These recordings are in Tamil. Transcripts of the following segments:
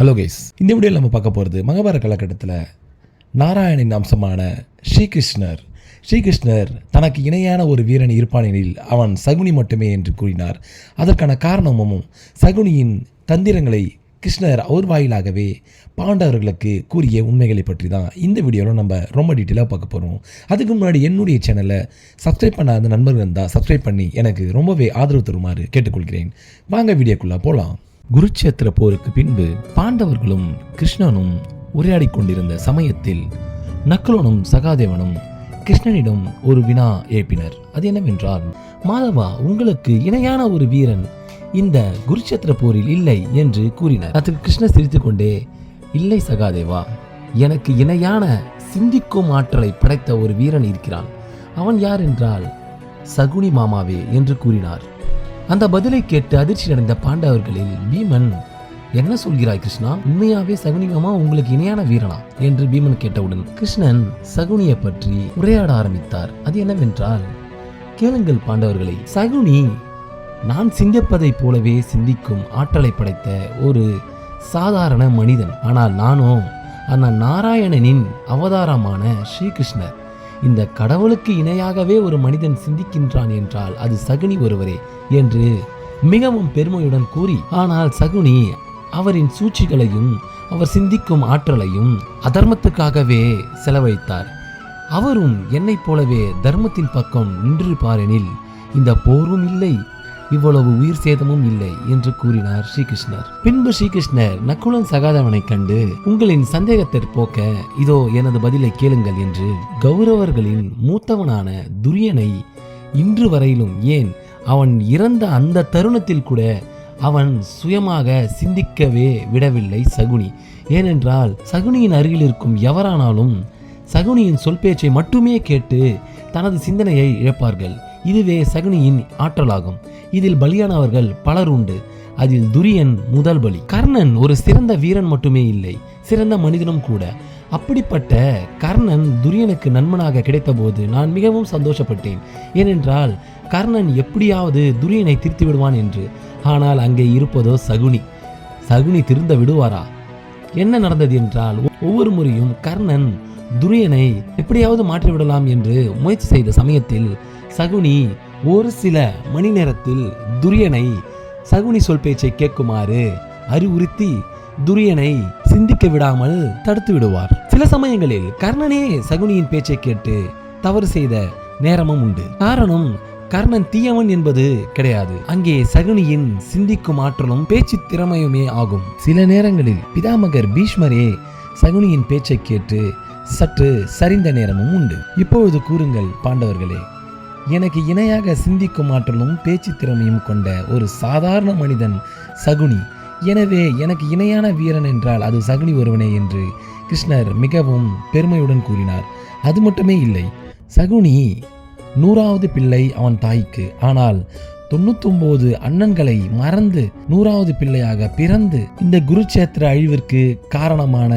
ஹலோ கைஸ் இந்த வீடியோவில் நம்ம பார்க்க போகிறது மகாபாரத காலகட்டத்தில் நாராயணின் அம்சமான ஸ்ரீகிருஷ்ணர். ஸ்ரீகிருஷ்ணர் தனக்கு இணையான ஒரு வீரன் இருப்பானெனில் அவன் சகுனி மட்டுமே என்று கூறினார். அதற்கான காரணமும் சகுனியின் தந்திரங்களை கிருஷ்ணர் அவர் வாயிலாகவே பாண்டவர்களுக்கு கூறிய உண்மைகளை பற்றி தான் இந்த வீடியோவில் நம்ம ரொம்ப டீட்டெயிலாக பார்க்க போகிறோம் அதுக்கு முன்னாடி என்னுடைய சேனலை சப்ஸ்கிரைப் பண்ணாத நண்பர்கள் இருந்தால் சப்ஸ்கிரைப் பண்ணி எனக்கு ரொம்பவே ஆதரவு தருமாறு கேட்டுக்கொள்கிறேன். வாங்க வீடியோக்குள்ளே போகலாம் குருட்சேத்திர போருக்கு பின்பு பாண்டவர்களும் கிருஷ்ணனும் உரையாடிக் கொண்டிருந்த சமயத்தில் நக்குலனும் சகாதேவனும் கிருஷ்ணனிடம் ஒரு வினா எழுப்பினர். அது என்னவென்றால் மாதவா உங்களுக்கு இணையான ஒரு வீரன் இந்த குருட்சேத்திர போரில் இல்லை என்று கூறினார். அதற்கு கிருஷ்ணர் சிரித்துக்கொண்டே இல்லை சகாதேவா எனக்கு இணையான சிந்திக்கும் ஆற்றலை படைத்த ஒரு வீரன் இருக்கிறான். அவன் யார் என்றால் சகுனி மாமாவே என்று கூறினார். அந்த பதிலை கேட்டு அதிர்ச்சி அடைந்த பாண்டவர்களில் பீமன் என்ன சொல்கிறாய் கிருஷ்ணா? உண்மையாவே சகுனிகமா? உங்களுக்கு இணையான வீரனா? என்று பீமன் கேட்டவுடன் கிருஷ்ணன் சகுனியை பற்றி உரையாட ஆரம்பித்தார். அது என்னவென்றால் கேளுங்கள் பாண்டவர்களை சகுனி நான் சிந்திப்பதைப் போலவே சிந்திக்கும் ஆற்றலை படைத்த ஒரு சாதாரண மனிதன். ஆனால் நானோ அந்த நாராயணனின் அவதாரமான ஸ்ரீகிருஷ்ணர். இந்த கடவுளுக்கு இணையாகவே ஒரு மனிதன் சிந்திக்கின்றான் என்றால் அது சகுனி ஒருவரே என்று மிகவும் பெருமையுடன் கூறி ஆனால் சகுனி அவரின் சூழ்ச்சிகளையும் அவர் சிந்திக்கும் ஆற்றலையும் அதர்மத்துக்காகவே செலவழித்தார். அவரும் என்னைப் போலவே தர்மத்தின் பக்கம் நின்றிருப்பாரெனில் இந்த போரும் இல்லை இவ்வளவு உயிர் சேதமும் இல்லை என்று கூறினார் ஸ்ரீகிருஷ்ணர். பின்பு ஸ்ரீகிருஷ்ணர் நக்குலன் சகாதவனை கண்டு உங்களின் சந்தேகத்தை போக்க இதோ எனது பதிலை கேளுங்கள் என்று கௌரவர்களின் மூத்தவனான துரியனை இன்று வரையிலும் ஏன் அவன் இறந்த அந்த தருணத்தில் கூட அவன் சுயமாக சிந்திக்கவே விடவில்லை சகுனி. ஏனென்றால் சகுனியின் அருகில் இருக்கும் எவரானாலும் சகுனியின் சொல் பேச்சை மட்டுமே கேட்டு தனது சிந்தனையை இழப்பார்கள். இதுவே சகுனியின் ஆற்றலாகும். இதில் பலியானவர்கள் பலர் உண்டு. அதில் துரியன் முதல் பலி. கர்ணன் ஒரு சிறந்த வீரன் மட்டுமே இல்லை சிறந்த மனிதனும் கூட. அப்படிப்பட்ட கர்ணன் துரியனுக்கு நண்பனாக கிடைத்தபோது நான் மிகவும் சந்தோஷப்பட்டேன். ஏனென்றால் கர்ணன் எப்படியாவது துரியனை திருத்தி விடுவான் என்று. ஆனால் அங்கே இருப்பதோ சகுனி. சகுனி திருந்த விடுவாரா? என்ன நடந்தது என்றால் ஒவ்வொரு முறையும் கர்ணன் துரியனை எப்படியாவது மாற்றிவிடலாம் என்று முயற்சி செய்த சமயத்தில் சகுனி ஒரு சில மணி நேரத்தில் துரியனை சகுனி சொல் பேச்சை கேட்குமாறு அறிவுறுத்தி துரியனை சிந்திக்க விடாமல் தடுத்து விடுவார். சில சமயங்களில் கர்ணனே சகுனியின் பேச்சை கேட்டு தவறு செய்த நேரமும் உண்டு. காரணம் கர்ணன் தீயவன் என்பது கிடையாது. அங்கே சகுனியின் சிந்திக்கும் ஆற்றலும் பேச்சு திறமையுமே ஆகும். சில நேரங்களில் பிதாமகர் பீஷ்மரே சகுனியின் பேச்சை கேட்டு சற்று சரிந்த நேரமும் உண்டு. இப்பொழுது கூறுங்கள் பாண்டவர்களே எனக்கு இணையாக சிந்திக்கும் ஆற்றலும் பேச்சு திறமையும் கொண்ட ஒரு சாதாரண மனிதன் சகுனி. எனவே எனக்கு இணையான வீரன் என்றால் அது சகுனி ஒருவனே என்று கிருஷ்ணர் மிகவும் பெருமையுடன் கூறினார். அது மட்டுமே இல்லை சகுனி நூறாவது பிள்ளை அவன் தாய்க்கு. ஆனால் தொண்ணூத்தொம்போது அண்ணன்களை மறந்து நூறாவது பிள்ளையாக பிறந்து இந்த குருச்சேத்திர அழிவிற்கு காரணமான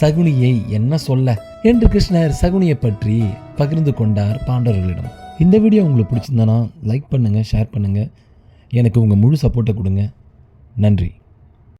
சகுனியை என்ன சொல்ல? என்று கிருஷ்ணர் சகுனியை பற்றி பகிர்ந்து கொண்டார் பாண்டவர்களிடம். இந்த வீடியோ உங்களுக்கு பிடிச்சிருந்தானா லைக் பண்ணுங்கள் ஷேர் பண்ணுங்கள் எனக்கு உங்கள் முழு சப்போர்ட்டை கொடுங்க. நன்றி.